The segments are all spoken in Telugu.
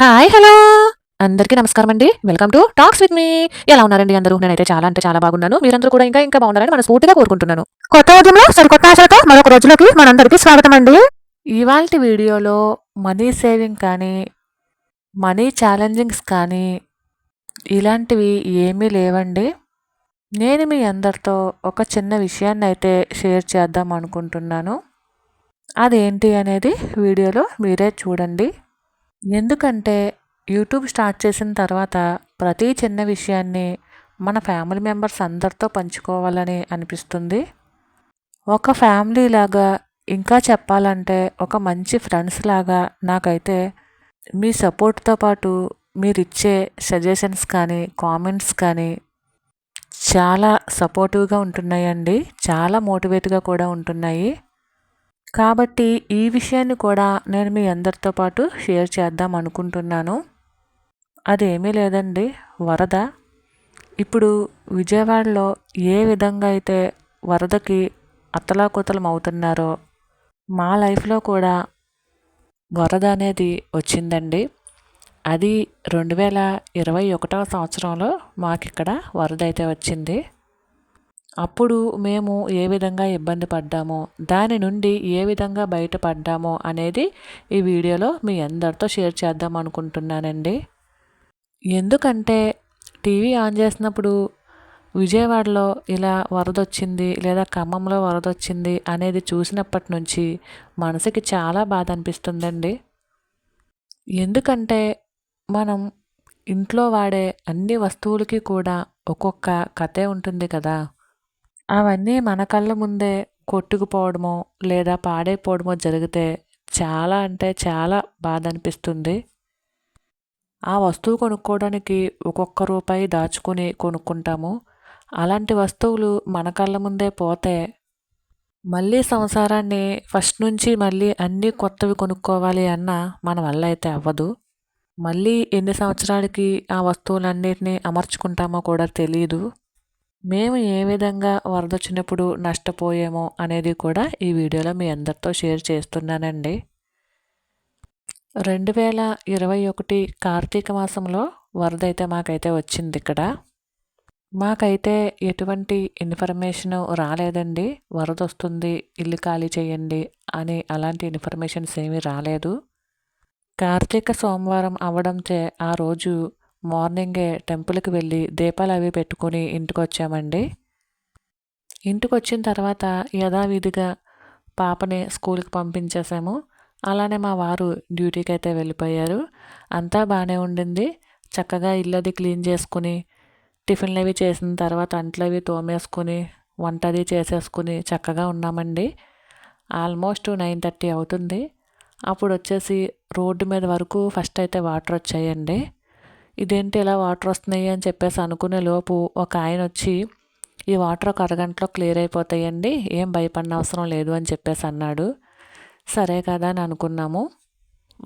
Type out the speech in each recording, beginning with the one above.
హాయ్ హలో అందరికీ నమస్కారం అండి. Welcome to talks with me ఎలా ఉన్నారండి అందరూ? నేనైతే చాలా అంటే చాలా బాగున్నాను. మీరందరూ కూడా ఇంకా ఇంకా బాగున్నారని మనస్ఫూర్తిగా కోరుకుంటున్నాను. కొత్త ఉదయంలో సరికొత్త ఆశలతో మరొక రోజులోకి మనందరికీ స్వాగతం అండి. ఇవాళ వీడియోలో మనీ సేవింగ్ కానీ మనీ ఛాలెంజింగ్స్ కానీ ఇలాంటివి ఏమీ లేవండి. నేను మీ అందరితో ఒక చిన్న విషయాన్ని అయితే షేర్ చేద్దాం అనుకుంటున్నాను. అదేంటి అనేది వీడియోలో మీరే చూడండి. ఎందుకంటే యూట్యూబ్ స్టార్ట్ చేసిన తర్వాత ప్రతి చిన్న విషయాన్ని మన ఫ్యామిలీ మెంబర్స్ అందరితో పంచుకోవాలని అనిపిస్తుంది. ఒక ఫ్యామిలీ లాగా ఇంకా చెప్పాలంటే ఒక మంచి ఫ్రెండ్స్ లాగా నాకైతే మీ సపోర్ట్తో పాటు మీరు ఇచ్చే సజెషన్స్ కానీ కామెంట్స్ కానీ చాలా సపోర్టివ్గా ఉంటున్నాయండి. చాలా మోటివేట్గా కూడా ఉంటున్నాయి. కాబట్టి ఈ విషయాన్ని కూడా నేను మీ అందరితో పాటు షేర్ చేద్దాం అనుకుంటున్నాను. అదేమీ లేదండి వరద. ఇప్పుడు విజయవాడలో ఏ విధంగా అయితే వరదకి అతలాకుతలం అవుతున్నారో మా లైఫ్లో కూడా వరద అనేది వచ్చిందండి. అది రెండు వేల ఇరవై ఒకటవ సంవత్సరంలో మాకు ఇక్కడ వరద అయితే వచ్చింది. అప్పుడు మేము ఏ విధంగా ఇబ్బంది పడ్డామో దాని నుండి ఏ విధంగా బయటపడ్డామో అనేది ఈ వీడియోలో మీ అందరితో షేర్ చేద్దాం అనుకుంటున్నానండి. ఎందుకంటే టీవీ ఆన్ చేసినప్పుడు విజయవాడలో ఇలా వరదొచ్చింది లేదా ఖమ్మంలో వరదొచ్చింది అనేది చూసినప్పటి నుంచి మనసుకి చాలా బాధ అనిపిస్తుందండి. ఎందుకంటే మనం ఇంట్లో వాడే అన్ని వస్తువులకి కూడా ఒక్కొక్క కథే ఉంటుంది కదా. అవన్నీ మన కళ్ళ ముందే కొట్టుకుపోవడమో లేదా పాడైపోవడమో జరిగితే చాలా అంటే చాలా బాధ అనిపిస్తుంది. ఆ వస్తువు కొనుక్కోవడానికి ఒక్కొక్క రూపాయి దాచుకుని కొనుక్కుంటాము. అలాంటి వస్తువులు మన కళ్ళ ముందే పోతే మళ్ళీ సంసారాన్ని ఫస్ట్ నుంచి మళ్ళీ అన్నీ కొత్తవి కొనుక్కోవాలి అన్న మన వల్ల అయితే అవ్వదు. మళ్ళీ ఎన్ని సంవత్సరాలకి ఆ వస్తువులన్నిటినీ అమర్చుకుంటామో కూడా తెలియదు మేము ఏ విధంగా వరద వచ్చినప్పుడు నష్టపోయామో అనేది కూడా ఈ వీడియోలో మీ అందరితో షేర్ చేస్తున్నానండి. రెండు వేల ఇరవై ఒకటి కార్తీక మాసంలో వరద అయితే మాకైతే వచ్చింది ఇక్కడ. మాకైతే ఎటువంటి ఇన్ఫర్మేషన్ రాలేదండి. వరద వస్తుంది ఇల్లు ఖాళీ చేయండి అని అలాంటి ఇన్ఫర్మేషన్స్ ఏమీ రాలేదు. కార్తీక సోమవారం అవడంచే ఆ రోజు మార్నింగే టెంపుల్కి వెళ్ళి దీపాలు అవి పెట్టుకొని ఇంటికి వచ్చామండి ఇంటికి వచ్చిన తర్వాత యథావిధిగా పాపని స్కూల్కి పంపించేసాము. అలానే మా వారు డ్యూటీకి అయితే వెళ్ళిపోయారు. అంతా బాగానే ఉండింది. చక్కగా ఇల్లు అది క్లీన్ చేసుకుని టిఫిన్లు అవి చేసిన తర్వాత అంట్లు అవి తోమేసుకుని వంట అది చేసేసుకుని చక్కగా ఉన్నామండి. ఆల్మోస్ట్ నైన్ థర్టీ అవుతుంది. అప్పుడు వచ్చేసి రోడ్డు మీద వరకు ఫస్ట్ అయితే వాటర్ వచ్చాయండి. ఇదేంటి ఇలా వాటర్ వస్తున్నాయి అని చెప్పేసి అనుకునే లోపు ఒక ఆయన వచ్చి ఈ వాటర్ ఒక అరగంటలో క్లియర్ అయిపోతాయండి ఏం భయపడిన అవసరం లేదు అని చెప్పేసి అన్నాడు. సరే కదా అని అనుకున్నాము.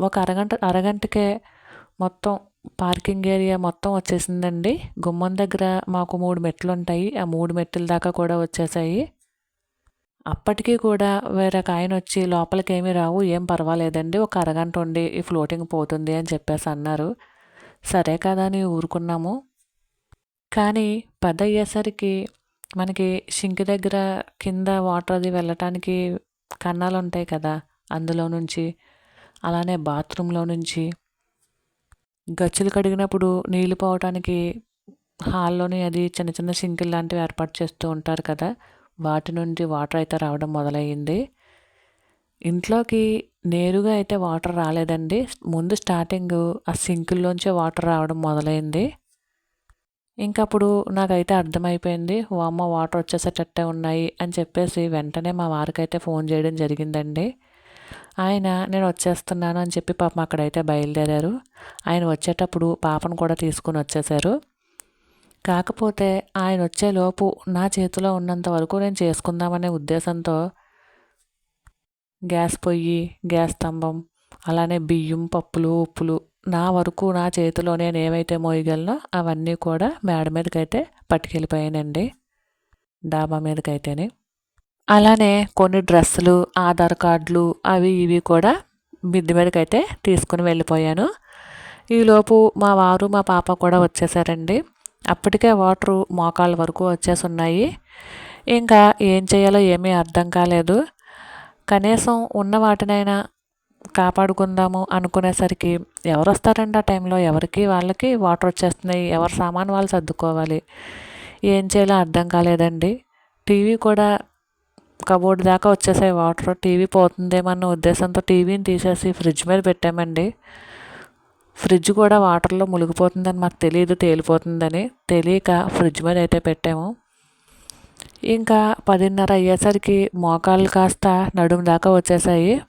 ఒక అరగంట అరగంటకే మొత్తం పార్కింగ్ ఏరియా మొత్తం వచ్చేసిందండి. గుమ్మం దగ్గర మాకు మూడు మెట్లు ఉంటాయి ఆ మూడు మెట్ల దాకా కూడా వచ్చేసాయి. అప్పటికీ కూడా వేరొక ఆయన వచ్చి లోపలికి ఏమీ రావు ఏం పర్వాలేదండి ఒక అరగంట ఉండి ఈ ఫ్లోటింగ్ పోతుంది అని చెప్పేసి అన్నారు. సరే కదా అని ఊరుకున్నాము. కానీ పెద్ద అయ్యేసరికి మనకి సింక్ దగ్గర కింద వాటర్ అది వెళ్ళటానికి కన్నాలు ఉంటాయి కదా అందులో నుంచి అలానే బాత్రూంలో నుంచి. గచ్చులు కడిగినప్పుడు నీళ్ళు పోవటానికి హాల్లోని అది చిన్న చిన్న సింకులు లాంటివి ఏర్పాటు చేస్తూ ఉంటారు కదా వాటి నుండి వాటర్ అయితే రావడం మొదలయ్యింది. ఇంట్లోకి నేరుగా అయితే వాటర్ రాలేదండి. ముందు స్టార్టింగ్ ఆ సింకుల్లోంచే వాటర్ రావడం మొదలైంది. ఇంకప్పుడు నాకైతే అర్థమైపోయింది. వామ్మ వాటర్ వచ్చేసేటట్టే ఉన్నాయి అని చెప్పేసి వెంటనే మా వారికైతే ఫోన్ చేయడం జరిగిందండి. ఆయన నేను వచ్చేస్తున్నాను అని చెప్పి పాపం అక్కడైతే బయలుదేరారు. ఆయన వచ్చేటప్పుడు పాపను కూడా తీసుకుని వచ్చేసారు. కాకపోతే ఆయన వచ్చేలోపు నా చేతిలో ఉన్నంత వరకు నేను చేసుకుందామనే ఉద్దేశంతో గ్యాస్ పొయ్యి గ్యాస్ స్తంభం అలానే బియ్యం పప్పులు ఉప్పులు. నా వరకు నా చేతిలో నేను ఏమైతే మోయగలనో అవన్నీ కూడా మేడ మీదకైతే పట్టుకెళ్ళిపోయానండి. డాబా మీదకైతేనే. అలానే కొన్ని డ్రెస్సులు ఆధార్ కార్డులు అవి ఇవి కూడా మిద్ది మీదకైతే తీసుకుని వెళ్ళిపోయాను. ఈలోపు మా వారు మా పాప కూడా వచ్చేసారండి. అప్పటికే వాటరు మోకాళ్ళ వరకు వచ్చేసి ఉన్నాయి ఇంకా ఏం చేయాలో ఏమీ అర్థం కాలేదు. కనీసం ఉన్న వాటినైనా కాపాడుకుందాము అనుకునేసరికి ఎవరు వస్తారండి ఆ టైంలో? ఎవరికి? వాళ్ళకి వాటర్ వచ్చేస్తున్నాయి. ఎవరి సామాన్ వాళ్ళు సర్దుకోవాలి. ఏం చేయాలో అర్థం కాలేదండి. టీవీ కూడా కబోర్డ్ దాకా వచ్చేసాయి వాటర్. టీవీ పోతుందేమన్న ఉద్దేశంతో టీవీని తీసేసి ఫ్రిడ్జ్ మీద పెట్టామండి. ఫ్రిడ్జ్ కూడా వాటర్లో మునిగిపోతుందని మాకు తెలియదు తేలిపోతుందని. తెలియక ఫ్రిడ్జ్ మీద అయితే పెట్టాము. ఇంకా పదిన్నర అయ్యేసరికి మోకాళ్ళు కాస్త నడుము దాకా వచ్చేసాయి.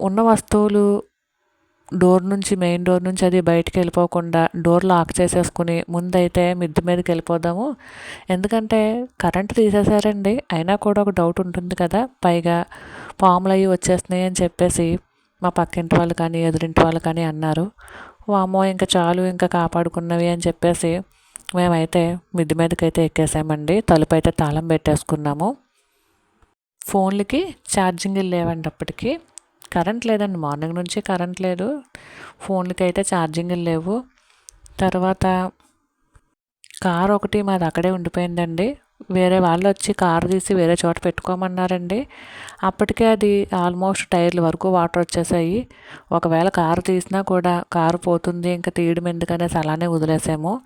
ఉన్న వస్తువులు డోర్ నుంచి మెయిన్ డోర్ నుంచి అది బయటికి వెళ్ళిపోకుండా డోర్ లాక్ చేసేసుకుని ముందైతే మిద్ది మీదకి వెళ్ళిపోదాము. ఎందుకంటే కరెంట్ తీసేసారండి అయినా కూడా ఒక డౌట్ ఉంటుంది కదా పైగా పాములు అవి వచ్చేస్తున్నాయి అని చెప్పేసి మా పక్కింటి వాళ్ళు కానీ ఎదురింటి వాళ్ళు కానీ అన్నారు. వామో ఇంకా చాలు ఇంకా కాపాడుకున్నవి అని చెప్పేసి మేమైతే మిద్ది మీదకి అయితే ఎక్కేసామండి. తలుపు అయితే తాళం పెట్టేసుకున్నాము. ఫోన్లకి ఛార్జింగ్ లేవండి అప్పటికి. కరెంట్ లేదండి. మార్నింగ్ నుంచి కరెంట్ లేదు. ఫోన్లకి అయితే ఛార్జింగ్ లేవు. తర్వాత కార్ ఒకటి మాది అక్కడే ఉండిపోయిందండి. వేరే వాళ్ళు వచ్చి కారు తీసి వేరే చోట పెట్టుకోమన్నారండి. అప్పటికే అది ఆల్మోస్ట్ టైర్ల వరకు వాటర్ వచ్చేసాయి. ఒకవేళ కారు తీసినా కూడా కారు పోతుంది ఇంకా తీయడం ఎందుకనేసి అలానే వదిలేసాము.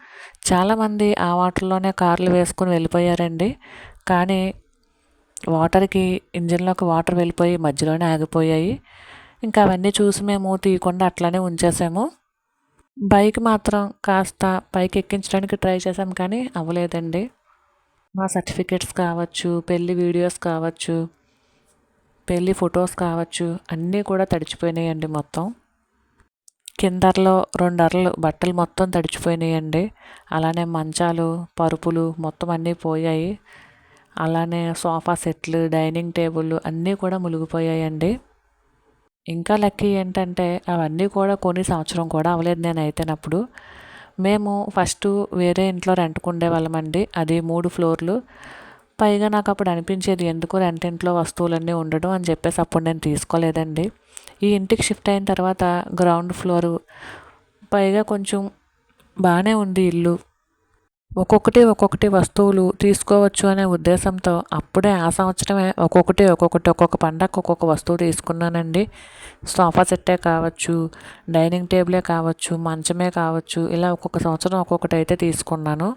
చాలామంది ఆ వాటర్లోనే కార్లు వేసుకుని వెళ్ళిపోయారండి. కానీ వాటర్కి ఇంజిన్లోకి వాటర్ వెళ్ళిపోయి మధ్యలోనే ఆగిపోయాయి. ఇంకా అవన్నీ చూసి మేము తీయకుండా అట్లానే ఉంచేసాము. బైక్ మాత్రం కాస్త పైకి ఎక్కించడానికి ట్రై చేసాం కానీ అవ్వలేదండి. మా సర్టిఫికెట్స్ కావచ్చు పెళ్ళి వీడియోస్ కావచ్చు పెళ్ళి ఫొటోస్ కావచ్చు అన్నీ కూడా తడిచిపోయినాయండి మొత్తం. కిందర్లో రెండు అరలు బట్టలు మొత్తం తడిచిపోయినాయండి. అలానే మంచాలు పరుపులు మొత్తం అన్నీ పోయాయి. అలానే సోఫా సెట్లు డైనింగ్ టేబుల్ అన్నీ కూడా మునిగిపోయాయండి. ఇంకా లక్కీ ఏంటంటే అవన్నీ కూడా కొన్ని సంవత్సరం కూడా అవ్వలేదు నేను అయితేనప్పుడు మేము ఫస్ట్ వేరే ఇంట్లో రెంట్కు ఉండేవాళ్ళమండి. అది మూడు ఫ్లోర్లు. పైగా నాకు అప్పుడు అనిపించేది ఎందుకు రెంట్ ఇంట్లో వస్తువులన్నీ ఉండడం? అని చెప్పేసి అప్పుడు నేను తీసుకోలేదండి. ఈ ఇంటికి షిఫ్ట్ అయిన తర్వాత గ్రౌండ్ ఫ్లోరు పైగా కొంచెం బాగానే ఉంది ఇల్లు. ఒక్కొక్కటి ఒక్కొక్కటి వస్తువులు తీసుకోవచ్చు అనే ఉద్దేశంతో అప్పుడే ఆ సంవత్సరమే ఒక్కొక్కటి ఒక్కొక్కటి ఒక్కొక్క పండగ ఒక్కొక్క వస్తువు తీసుకున్నానండి. సోఫా సెట్టే కావచ్చు డైనింగ్ టేబులే కావచ్చు మంచమే కావచ్చు ఇలా ఒక్కొక్క సంవత్సరం ఒక్కొక్కటి అయితే తీసుకున్నాను.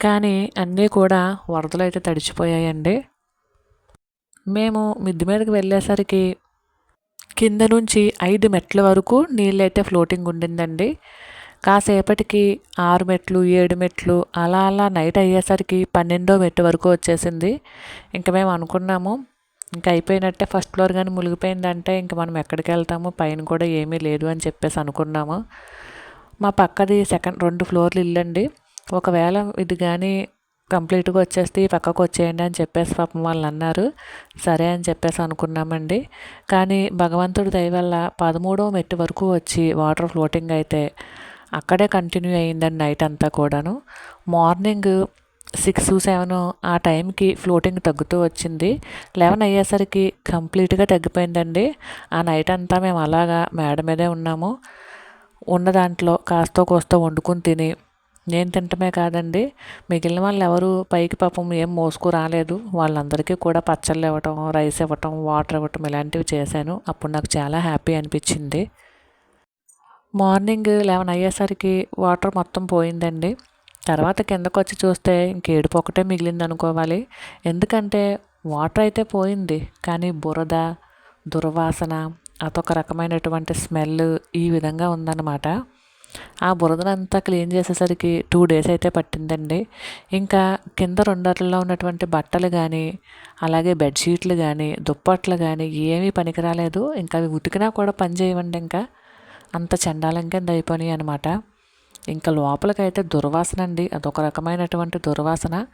కానీ అన్నీ కూడా వరదలు అయితే తడిచిపోయాయండి. మేము మిద్ది మీదకి వెళ్ళేసరికి కింద నుంచి ఐదు మెట్ల వరకు నీళ్ళైతే ఫ్లోటింగ్ ఉండిందండి. కాసేపటికి ఆరు మెట్లు ఏడు మెట్లు అలా అలా నైట్ అయ్యేసరికి పన్నెండో మెట్టు వరకు వచ్చేసింది. ఇంకా మేము అనుకున్నాము ఇంకా అయిపోయినట్టే ఫస్ట్ ఫ్లోర్ కానీ మునిగిపోయిందంటే ఇంకా మనం ఎక్కడికి వెళ్తాము పైన కూడా ఏమీ లేదు అని చెప్పేసి అనుకున్నాము. మా పక్కది సెకండ్ రెండు ఫ్లోర్లు ఇల్లండి ఒకవేళ ఇది కానీ కంప్లీట్గా వచ్చేస్తే ఈ పక్కకు వచ్చేయండి అని చెప్పేసి పాపం వాళ్ళు అన్నారు. సరే అని చెప్పేసి అనుకున్నామండి. కానీ భగవంతుడి దయ వల్ల పదమూడవ మెట్టు వరకు వచ్చి వాటర్ ఫ్లోటింగ్ అయితే అక్కడే కంటిన్యూ అయ్యిందండి నైట్ అంతా కూడాను. మార్నింగ్ సిక్స్ సెవెన్ ఆ టైంకి ఫ్లోటింగ్ తగ్గుతూ వచ్చింది. లెవెన్ అయ్యేసరికి కంప్లీట్గా తగ్గిపోయిందండి. ఆ నైట్ అంతా మేము అలాగా మేడ మీదే ఉన్నాము. ఉన్న దాంట్లో కాస్తో కోస్తో వండుకుని తిని నేను తింటమే కాదండి. మిగిలిన వాళ్ళు ఎవరు పైకి పాపం ఏం మోసుకు రాలేదు. వాళ్ళందరికీ కూడా పచ్చళ్ళు ఇవ్వటం రైస్ ఇవ్వటం వాటర్ ఇవ్వటం ఇలాంటివి చేశాను. అప్పుడు నాకు చాలా హ్యాపీ అనిపించింది. మార్నింగ్ లెవెన్ అయ్యేసరికి వాటర్ మొత్తం పోయిందండి. తర్వాత కిందకు వచ్చి చూస్తే ఇంకేడుపు ఒకటే మిగిలింది అనుకోవాలి ఎందుకంటే వాటర్ అయితే పోయింది కానీ బురద దుర్వాసన అదొక రకమైనటువంటి స్మెల్ ఈ విధంగా ఉందన్నమాట. ఆ బురదనంతా క్లీన్ చేసేసరికి టూ డేస్ అయితే పట్టిందండి. ఇంకా కింద రెండర్లలో ఉన్నటువంటి బట్టలు కానీ అలాగే బెడ్షీట్లు కానీ దుప్పట్లు కానీ ఏమీ పనికిరాలేదు. ఇంకా అవి ఉతికినా కూడా పని చేయవండి ఇంకా. అంత చండాలం కింద అయిపోయినాయి అనమాట ఇంకా లోపలికైతే దుర్వాసన అండి. అదొక రకమైనటువంటి దుర్వాసన.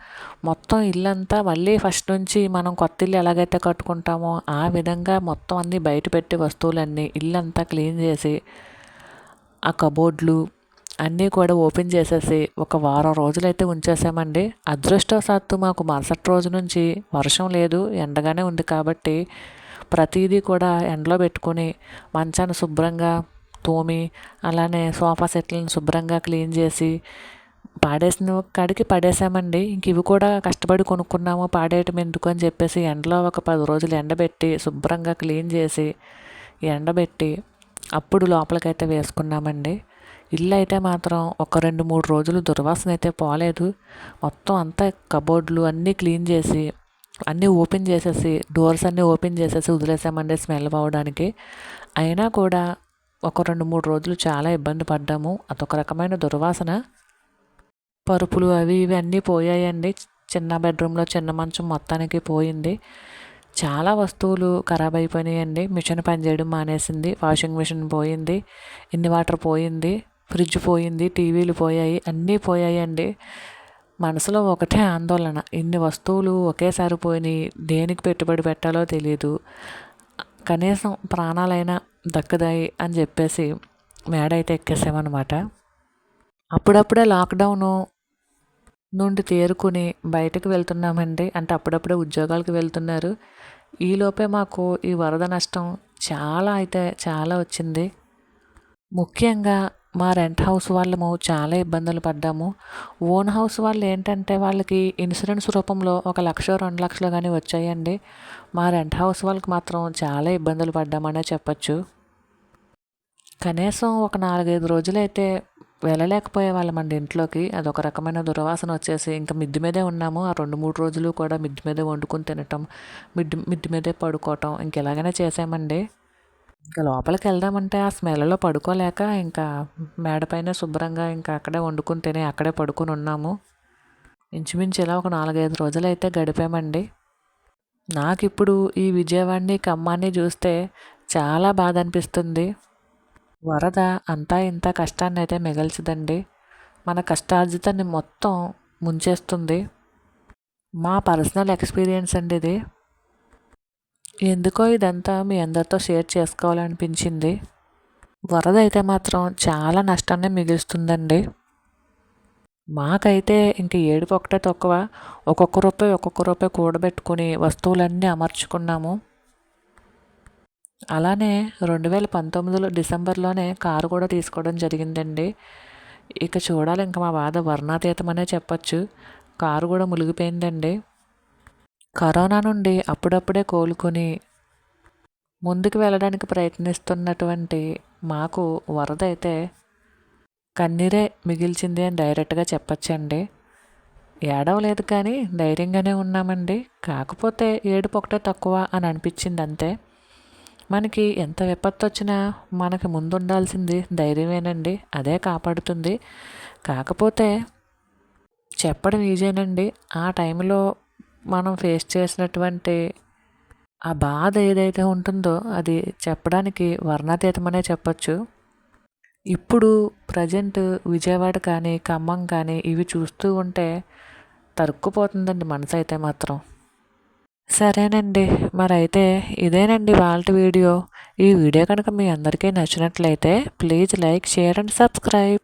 మొత్తం ఇల్లంతా మళ్ళీ ఫస్ట్ నుంచి మనం కొత్త ఇల్లు ఎలాగైతే కట్టుకుంటామో ఆ విధంగా మొత్తం అన్నీ బయట పెట్టి వస్తువులన్నీ ఇల్లంతా క్లీన్ చేసి ఆ కబోర్డ్లు అన్నీ కూడా ఓపెన్ చేసేసి ఒక వారం రోజులైతే ఉంచేసామండి. అదృష్టవశాత్తు మాకు మరుసటి రోజు నుంచి వర్షం లేదు. ఎండగానే ఉంది కాబట్టి ప్రతిదీ కూడా ఎండలో పెట్టుకొని మంచాన్ని శుభ్రంగా తోమి అలానే సోఫా సెట్లను శుభ్రంగా క్లీన్ చేసి పాడేసిన కాడికి పడేసామండి. ఇంక ఇవి కూడా కష్టపడి కొనుక్కున్నాము పాడేయటం ఎందుకు అని చెప్పేసి ఎండలో ఒక పది రోజులు ఎండబెట్టి శుభ్రంగా క్లీన్ చేసి ఎండబెట్టి అప్పుడు లోపలికైతే వేసుకున్నామండి. ఇల్లు అయితే మాత్రం ఒక రెండు మూడు రోజులు దుర్వాసన అయితే పోలేదు. మొత్తం అంతా కబోర్డ్లు అన్నీ క్లీన్ చేసి అన్నీ ఓపెన్ చేసేసి డోర్స్ అన్నీ ఓపెన్ చేసేసి వదిలేసామండి స్మెల్ పోవడానికి. అయినా కూడా ఒక రెండు మూడు రోజులు చాలా ఇబ్బంది పడ్డాము. అదొక రకమైన దుర్వాసన. పరుపులు అవి ఇవి అన్నీ పోయాయండి. చిన్న బెడ్రూమ్లో చిన్న మంచం మొత్తానికి పోయింది. చాలా వస్తువులు ఖరాబ్ అయిపోయినాయండి. మిషన్ పనిచేయడం మానేసింది. వాషింగ్ మిషన్ పోయింది. ఇన్ని వాటర్ పోయింది. ఫ్రిడ్జ్ పోయింది. టీవీలు పోయాయి. అన్నీ పోయాయండి. మనసులో ఒకటే ఆందోళన. ఇన్ని వస్తువులు ఒకేసారి పోయినాయి. దేనికి పెట్టుబడి పెట్టాలో తెలియదు కనీసం ప్రాణాలైనా దక్కదాయి అని చెప్పేసి మేడ అయితే ఎక్కేసామన్నమాట. అప్పుడప్పుడే లాక్డౌను నుండి తేరుకుని బయటకు వెళ్తున్నామండి. అంటే అప్పుడప్పుడే ఉద్యోగాలకు వెళ్తున్నారు. ఈలోపే మాకు ఈ వరద నష్టం చాలా అయితే చాలా వచ్చింది. ముఖ్యంగా మా రెంట్ హౌస్ వాళ్ళము చాలా ఇబ్బందులు పడ్డాము. ఓన్ హౌస్ వాళ్ళు ఏంటంటే వాళ్ళకి ఇన్సూరెన్స్ రూపంలో ఒక లక్ష రెండు లక్షలు కానీ వచ్చాయండి. మా రెంట్ హౌస్ వాళ్ళకి మాత్రం చాలా ఇబ్బందులు పడ్డామనే చెప్పచ్చు. కనీసం ఒక నాలుగైదు రోజులైతే వెళ్ళలేకపోయే వాళ్ళమండి ఇంట్లోకి. అదొక రకమైన దుర్వాసన వచ్చేసి ఇంకా మిద్ది మీదే ఉన్నాము. ఆ రెండు మూడు రోజులు కూడా మిద్ది మీదే వండుకొని తినటం మిద్ది మిద్ది మీదే పడుకోవటం ఇంక ఎలాగైనా చేసామండి ఇంకా లోపలికి వెళ్దామంటే ఆ స్మెల్లో పడుకోలేక ఇంకా మేడపైన శుభ్రంగా ఇంకా అక్కడే వండుకుని తిని అక్కడే పడుకొని ఉన్నాము. ఇంచుమించు ఇలా ఒక నాలుగైదు రోజులు అయితే గడిపామండి. నాకు ఇప్పుడు ఈ విజయవాడని ఖమ్మాన్ని చూస్తే చాలా బాధ అనిపిస్తుంది వరద అంతా ఇంత కష్టాన్ని అయితే మిగల్చదండి. మన కష్టార్జితాన్ని మొత్తం ముంచేస్తుంది. మా పర్సనల్ ఎక్స్పీరియన్స్ అండి ఇది. ఎందుకో ఇదంతా మీ అందరితో షేర్ చేసుకోవాలనిపించింది. వరద అయితే మాత్రం చాలా నష్టాన్ని మిగులుస్తుందండి. మాకైతే ఇంక ఏడుపు ఒకటే తక్కువ. ఒక్కొక్క రూపాయి ఒక్కొక్క రూపాయి కూడబెట్టుకుని వస్తువులన్నీ అమర్చుకున్నాము. అలానే రెండు వేల పంతొమ్మిదిలో డిసెంబర్లోనే కారు కూడా తీసుకోవడం జరిగిందండి. ఇక చూడాలి ఇంకా మా బాధ వర్ణాతీతమనే చెప్పచ్చు. కారు కూడా మునిగిపోయిందండి. కరోనా నుండి అప్పుడప్పుడే కోలుకొని ముందుకు వెళ్ళడానికి ప్రయత్నిస్తున్నటువంటి మాకు వరద అయితే కన్నీరే మిగిల్చింది అని డైరెక్ట్గా చెప్పచ్చండి. ఏడవలేదు కానీ ధైర్యంగానే ఉన్నామండి. కాకపోతే ఏడుపు ఒకటే తక్కువ అని అనిపించింది అంతే మనకి ఎంత విపత్తు వచ్చినా మనకి ముందు ఉండాల్సింది ధైర్యమేనండి. అదే కాపాడుతుంది. కాకపోతే చెప్పడం ఈజీనండి. ఆ టైంలో మనం ఫేస్ చేసినటువంటి ఆ బాధ ఏదైతే ఉంటుందో అది చెప్పడానికి వర్ణాతీతమనే చెప్పచ్చు. ఇప్పుడు ప్రజెంట్ విజయవాడ కానీ ఖమ్మం కానీ ఇవి చూస్తూ ఉంటే తరుక్కుపోతుందండి మనసు అయితే మాత్రం. సరేనండి మరైతే ఇదేనండి వాళ్ళ వీడియో. ఈ వీడియో కనుక మీ అందరికీ నచ్చినట్లయితే please like share and subscribe.